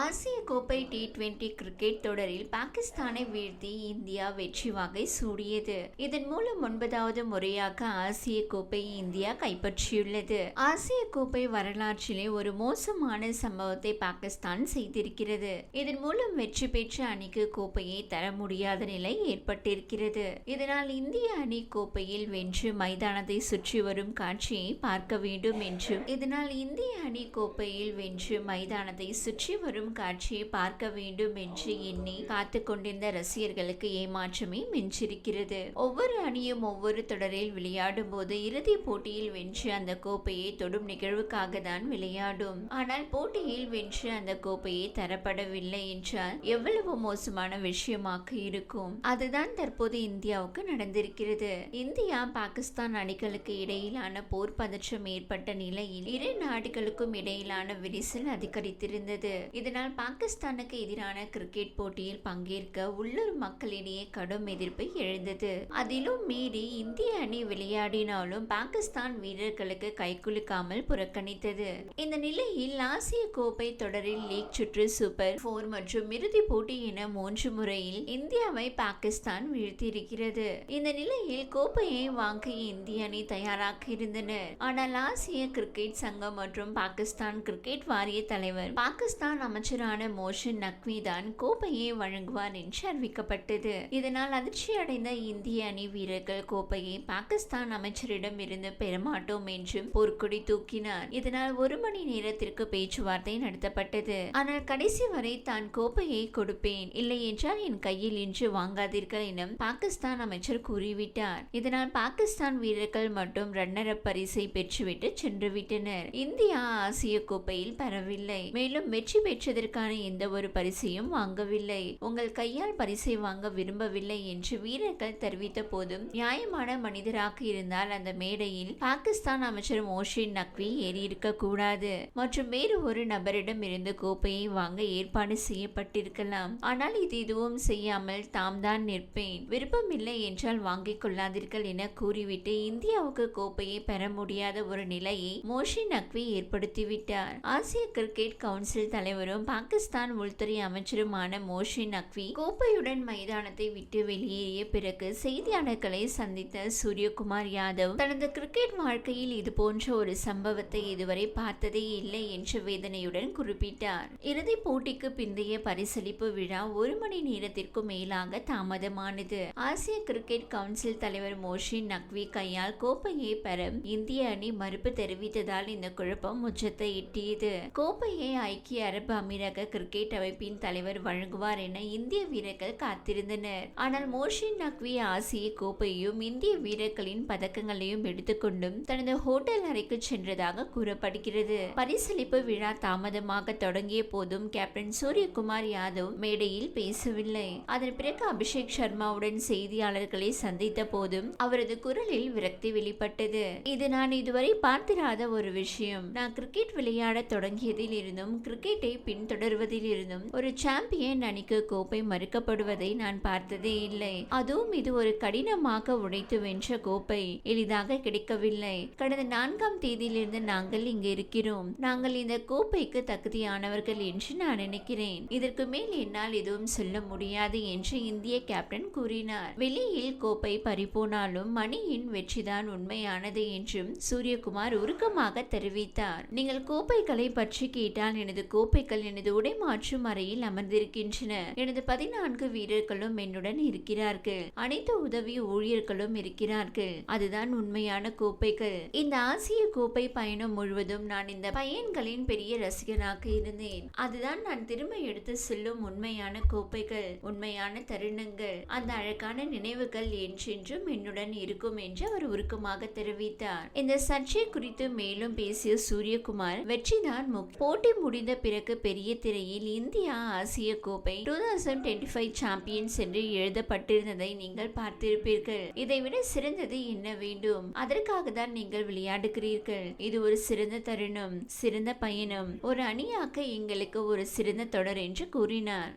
ஆசிய கோப்பை T twenty cricket தொடரில் பாகிஸ்தானை வீழ்த்தி இந்தியா வெற்றி வாகை சூடியது. இதன் மூலம் ஒன்பதாவது முறையாக ஆசிய கோப்பை இந்தியா கைப்பற்றியுள்ளது. ஆசிய கோப்பை வரலாற்றிலே ஒரு மோசமான சம்பவத்தை பாகிஸ்தான் செய்திருக்கிறது. இதன் மூலம் வெற்றி பெற்ற அணிக்கு கோப்பையை தர முடியாத நிலை ஏற்பட்டிருக்கிறது. இதனால் இந்திய அணி கோப்பையில் வென்று மைதானத்தை சுற்றி வரும் காட்சியை பார்க்க வேண்டும் என்றும் இதனால் இந்திய அணி கோப்பையில் வென்று மைதானத்தை சுற்றி வரும் காட்சியை பார்க்க வேண்டும் என்று எண்ணி காத்து கொண்டிருந்த ரசிகர்களுக்கு ஏமாற்றமே மிஞ்சிருக்கிறது. ஒவ்வொரு அணியும் ஒவ்வொரு தொடரில் விளையாடும் போது இறுதி போட்டியில் வென்று அந்த கோப்பையை தொடும் நிகழ்வுக்காக தான் விளையாடும். ஆனால் போட்டியில் வென்று அந்த கோப்பையை தரப்படவில்லை என்றால் எவ்வளவு மோசமான விஷயமாக இருக்கும். அதுதான் தற்போது இந்தியாவுக்கு நடந்திருக்கிறது. இந்தியா பாகிஸ்தான் அணிகளுக்கு இடையிலான போர் பதற்றம் ஏற்பட்ட நிலையில் இரு நாடுகளுக்கும் இடையிலான விரிசல் அதிகரித்திருந்தது. இதனால் பாகிஸ்தானுக்கு எதிரான கிரிக்கெட் போட்டியில் பங்கேற்க உள்ளூர் மக்களிடையே கடும் எதிர்ப்பு எழுந்தது. அதிலும் மீறி இந்திய அணி விளையாடினாலும் பாகிஸ்தான் வீரர்களுக்கு கைகுலுக்காமல் புறக்கணித்தது. இந்த நிலையில் ஆசிய கோப்பை தொடரில் லீக் சுற்று சூப்பர் போர் மற்றும் இறுதி போட்டி என மூன்று முறையில் இந்தியாவை பாகிஸ்தான் வீழ்த்தியிருக்கிறது. இந்த நிலையில் கோப்பையை வாங்க இந்திய அணி தயாராக இருந்தனர் ஆனால் ஆசிய கிரிக்கெட் சங்கம் மற்றும் பாகிஸ்தான் கிரிக்கெட் வாரிய தலைவர் பாகிஸ்தான் அமைச்சர் அமைச்சரான மோஷன் நக்வி தான் கோப்பையை வழங்குவார் என்று அறிவிக்கப்பட்டது. இதனால் அதிர்ச்சி அடைந்த இந்திய அணி வீரர்கள் கோப்பையை பாகிஸ்தான் அமைச்சரிடம் இருந்து பெறமாட்டோம் என்றும் போர்க்கொடி தூக்கினார். இதனால் ஒரு மணி நேரத்திற்கு பேச்சுவார்த்தை நடத்தப்பட்டது. ஆனால் கடைசி வரை தான் கோப்பையை கொடுப்பேன். இல்லை என்றால் என் கையில் இன்று வாங்காதீர்கள் என பாகிஸ்தான் அமைச்சர் கூறிவிட்டார். இதனால் பாகிஸ்தான் வீரர்கள் மட்டும் ரன்னரப் பரிசை பெற்றுவிட்டு சென்றுவிட்டனர். இந்தியா ஆசிய கோப்பையில் பெறவில்லை மேலும் வெற்றி பெற்றதற்கான எந்த ஒரு பரிசையும் வாங்கவில்லை. உங்கள் கையால் பரிசை வாங்க விரும்பவில்லை என்று வீரர்கள் தெரிவித்த போதும் நியாயமான மனிதராக இருந்தால் அந்த மேடையில் பாகிஸ்தான் அமைச்சர் மோஷின் நக்வி ஏறியிருக்க கூடாது மற்றும் வேறு ஒரு நபரிடம் இருந்து கோப்பையை வாங்க ஏற்பாடு செய்யப்பட்டிருக்கலாம். ஆனால் இது எதுவும் செய்யாமல் தாம் தான் நிற்பேன். விருப்பமில்லை என்றால் வாங்கிக் கொள்ளாதீர்கள் என கூறிவிட்டு இந்தியாவுக்கு கோப்பையை பெற முடியாத ஒரு நிலையை மோஷின் நக்வி ஏற்படுத்திவிட்டார். ஆசிய கிரிக்கெட் கவுன்சில் தலைவரும் பாகிஸ்தான் உள்துறை அமைச்சருமான மோஷின் நக்வி கோப்பையுடன் மைதானத்தை விட்டு வெளியேறிய பிறகு செய்தியாளர்களை சந்தித்த சூரியகுமார் யாதவ் தனது கிரிக்கெட் வாழ்க்கையில் இது போன்ற ஒரு சம்பவத்தை இதுவரை பார்த்ததே இல்லை என்ற வேதனையுடன் குறிப்பிட்டார். இறுதிப் போட்டிக்கு பிந்தைய பரிசளிப்பு விழா ஒரு மணி நேரத்திற்கும் மேலாக தாமதமானது. ஆசிய கிரிக்கெட் கவுன்சில் தலைவர் மோஷின் நக்வி கையால் கோப்பையை பெற இந்திய அணி மறுப்பு தெரிவித்ததால் இந்த குழப்பம் உச்சத்தை எட்டியது. கோப்பையை ஐக்கிய அரபு அமீரக கிரிக்கெட் அமைப்பின் தலைவர் வழங்குவார் என இந்திய வீரர்கள் காத்திருந்தனர். ஆனால் மோஷின் நக்வி ஆசிய கோப்பையும் இந்திய வீரர்களின் பதக்கங்களையும் எடுத்துக்கொண்டும் தனது ஹோட்டல் அறைக்கு சென்றதாக கூறப்படுகிறது. பரிசளிப்பு விழா தாமதமாக தொடங்கிய போதும் கேப்டன் சூரியகுமார் யாதவ் மேடையில் பேசவில்லை. அதன் பிறகு அபிஷேக் சர்மாவுடன் செய்தியாளர்களை சந்தித்த போதும் அவரது குரலில் விரக்தி வெளிப்பட்டது. இது நான் இதுவரை பார்த்திராத ஒரு விஷயம். நான் கிரிக்கெட் விளையாட தொடங்கியதில் இருந்தும் கிரிக்கெட்டை பின்தொடர்வதில் இருந்தும் ஒரு சாம்பியன் அணிக்கு கோப்பை மறுக்கப்படுவதை நான் பார்த்ததே இல்லை. அதுவும் இது ஒரு கடினமாக உடைத்து வென்ற கோப்பை. எளிதாக கிடைக்கவில்லை. கடந்த நான்காம் தேதியிலிருந்து நாங்கள் இங்கு இருக்கிறோம். நாங்கள் இந்த கோப்பைக்கு தகுதியானவர்கள் என்று நான் நினைக்கிறேன். இதற்கு மேல் என்னால் எதுவும் சொல்ல முடியாது என்று இந்திய கேப்டன் கூறினார். வெளியில் கோப்பை பறிபோனாலும் மணியின் வெற்றிதான் உண்மையானது என்றும் சூரியகுமார் உருக்கமாக தெரிவித்தார். நீங்கள் கோப்பைகளை பற்றி கேட்டால் எனது கோப்பைகள் வீரர்கள் எனது உடை மாற்றும் அறையில் அமர்ந்திருக்கின்றன. எனது பதினான்கு வீரர்களும் என்னுடன் இருக்கிறார்கள். அனைத்து உதவி ஊழியர்களும் இருக்கிறார்கள். அதுதான் உண்மையான கோப்பைகள். இந்த ஆசிய கோப்பை பயணம் முழுவதும் நான் இந்த பையன்களின் பெரிய ரசிகனாக இருந்தேன். அதுதான் நான் திரும்ப எடுத்து செல்லும் உண்மையான கோப்பைகள் உண்மையான தருணங்கள். அந்த அழகான நினைவுகள் என்றென்றும் என்னுடன் இருக்கும் என்று அவர் உருக்கமாக தெரிவித்தார். இந்த சர்ச்சை குறித்து மேலும் பேசிய சூரியகுமார் வெற்றிதான் போட்டி முடிந்த பிறகு பெரிய திரையில் இந்தியா ஆசிய கோப்பை two thousand twenty five champions என்று எழுதப்பட்டிருந்ததை நீங்கள் பார்த்திருப்பீர்கள். இதைவிட சிறந்தது என்ன வேண்டும்? அதற்காக தான் நீங்கள் விளையாடுகிறீர்கள். இது ஒரு சிறந்த தருணம் சிறந்த பயணம். ஒரு அணியாக்க எங்களுக்கு ஒரு சிறந்த தொடர் என்று கூறினார்.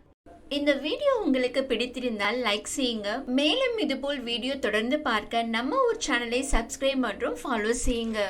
இந்த வீடியோ உங்களுக்கு பிடித்திருந்தால் லைக் செய்யுங்க. மேலும் இதுபோல் வீடியோ தொடர்ந்து பார்க்க நம்ம ஒரு சேனலை சப்ஸ்கிரைப் மற்றும் ஃபாலோ செய்யுங்க.